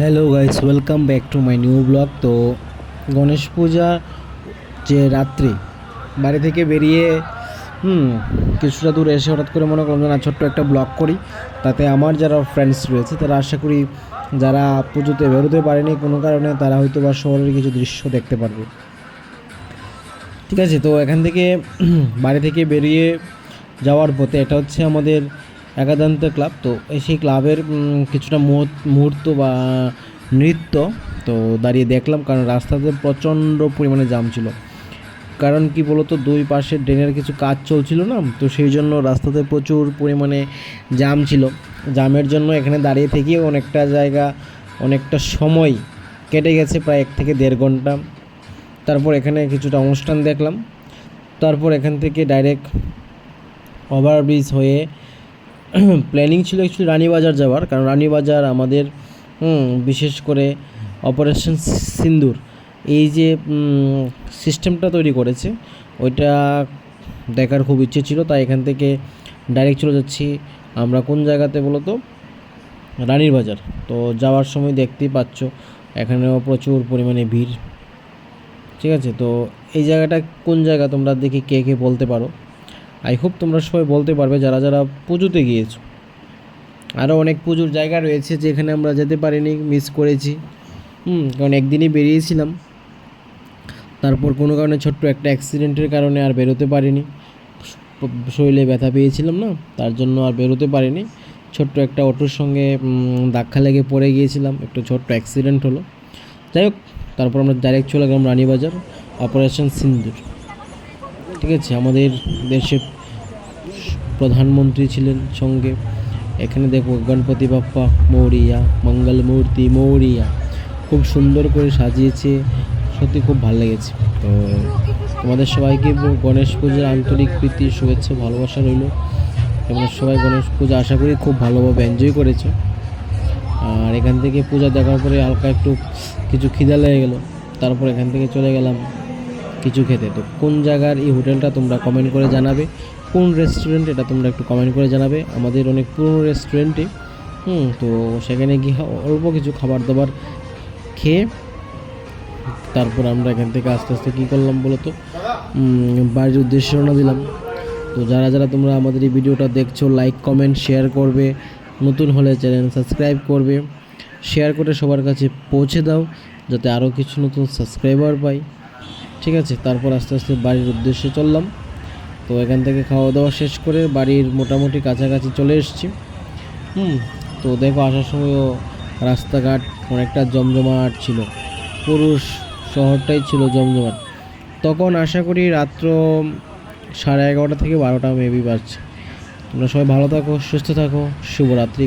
Hello guys welcome back to my new blog তো গণেশ পূজা যে রাত্রি, বাড়ি থেকে বেরিয়ে, হুম, কিছুটা দূর এসে হঠাৎ করে মনে করলাম না, ছোট্ট একটা ব্লগ করি। তাতে আমার যারা ফ্রেন্ডস রয়েছে, তারা আশা করি যারা পুজোতে বেরোতে পারেনি কোনো কারণে, তারা হয়তো বা শহরের কিছু দৃশ্য দেখতে পারবে। ঠিক আছে, তো এখান থেকে, বাড়ি থেকে বেরিয়ে যাওয়ার পথে, এটা হচ্ছে আমাদের একাদান্ত ক্লাব। তো এই সেই ক্লাবের কিছুটা মুহূর্ত- বা নৃত্য তো দাঁড়িয়ে দেখলাম কারণ রাস্তাতে প্রচণ্ড পরিমাণে জাম ছিল। কারণ কি বলতো, দুই পাশে ড্রেনের কিছু কাজ চলছিল না, তো সেই জন্য রাস্তাতে প্রচুর পরিমাণে জাম ছিল। জামের জন্য এখানে দাঁড়িয়ে থেকেও অনেকটা জায়গা, অনেকটা সময় কেটে গেছে প্রায় এক থেকে দেড় ঘণ্টা। তারপর এখানে কিছুটা অনুষ্ঠান দেখলাম। তারপর এখান থেকে ডাইরেক্ট ওভারব্রিজ হয়ে প্ল্যানিং ছিল অ্যাকচুয়ালি রানীবাজার যাওয়ার, কারণ রানীবাজার আমাদের বিশেষ করে অপারেশন সিন্দুর, এই যে সিস্টেমটা তৈরি করেছে, ওইটা দেখার খুব ইচ্ছে ছিল, তাই এখান থেকে ডাইরেক্ট চলে যাচ্ছি আমরা। কোন জায়গাতে বলো তো রানীর বাজার তো যাওয়ার সময় দেখতেই পাচ্ছ, এখানেও প্রচুর পরিমাণে ভিড়। ঠিক আছে? তো এই জায়গাটা কোন জায়গা? তোমরা দেখি কে কে বলতে পারো। আই হোপ তোমরা সবাই বলতে পারবে যারা যারা পুজোতে গিয়েছো। আরও অনেক পুজোর জায়গা রয়েছে যেখানে আমরা যেতে পারিনি মিস করেছি। হুম, কারণ একদিনই বেরিয়েছিলাম। তারপর কোনো কারণে ছোট্ট একটা অ্যাক্সিডেন্টের কারণে আর বেরোতে পারিনি। শরীরে ব্যথা পেয়েছিলাম না, তার জন্য আর বেরোতে পারিনি। ছোট্ট একটা অটোর সঙ্গে ধাক্কা লেগে পড়ে গিয়েছিলাম, একটু ছোট্ট অ্যাক্সিডেন্ট হলো। যাই হোক, তারপর আমরা ডাইরেক্ট চলে গেলাম রানীবাজার অপারেশন সিন্দুর। ঠিক আছে, আমাদের দেশের প্রধানমন্ত্রী ছিলেন সঙ্গে। এখানে দেখো, গণপতি বাপ্পা, মৌরিয়া মঙ্গল মূর্তি মৌরিয়া। খুব সুন্দর করে সাজিয়েছে, সত্যি খুব ভালো লেগেছে। তো তোমাদের সবাইকে গণেশ পূজার আন্তরিক প্রীতি, শুভেচ্ছা, ভালোবাসা রইল। তোমরা সবাই গণেশ পূজা আশা করি খুব ভালোভাবে এনজয় করেছ। আর এখান থেকে পূজা দেখার পরে হালকা একটু কিছু খিদা লেগে গেলো। তারপর এখান থেকে চলে গেলাম কিছু খেতে। তো কোন জায়গার এই হোটেলটা তোমরা কমেন্ট করে জানাবে, কোন রেস্টুরেন্ট এটা তোমরা একটু কমেন্ট করে জানাবে। আমাদের অনেক পুরনো রেস্টুরেন্টে হুম, তো সেখানে গিয়ে অল্প কিছু খাবার দাবার খেয়ে তারপর আমরা এখান থেকে আস্তে আস্তে কী করলাম বলো তো বাড়ির উদ্দেশ্যে রওনা দিলাম। তো যারা যারা তোমরা আমাদের এই ভিডিওটা দেখছ লাইক কমেন্ট শেয়ার করবে, নতুন হলে চ্যানেল সাবস্ক্রাইব করবে শেয়ার করে সবার কাছে পৌঁছে দাও, যাতে আরও কিছু নতুন সাবস্ক্রাইবার পাই। ঠিক আছে, তারপর আস্তে আস্তে বাড়ির উদ্দেশ্যে চললাম। তো এখান থেকে খাওয়া দাওয়া শেষ করে বাড়ির মোটামুটি কাছাকাছি চলে এসেছি। হুম, তো দেখো আসার সময়ও রাস্তাঘাট অনেকটা জমজমাট ছিল। পুরুষ শহরটাই ছিল জমজমাট। তখন আশা করি রাত্র সাড়ে এগারোটা থেকে বারোটা মেবি বাজছে। তোমরা সবাই ভালো থাকো, সুস্থ থাকো, শুভরাত্রি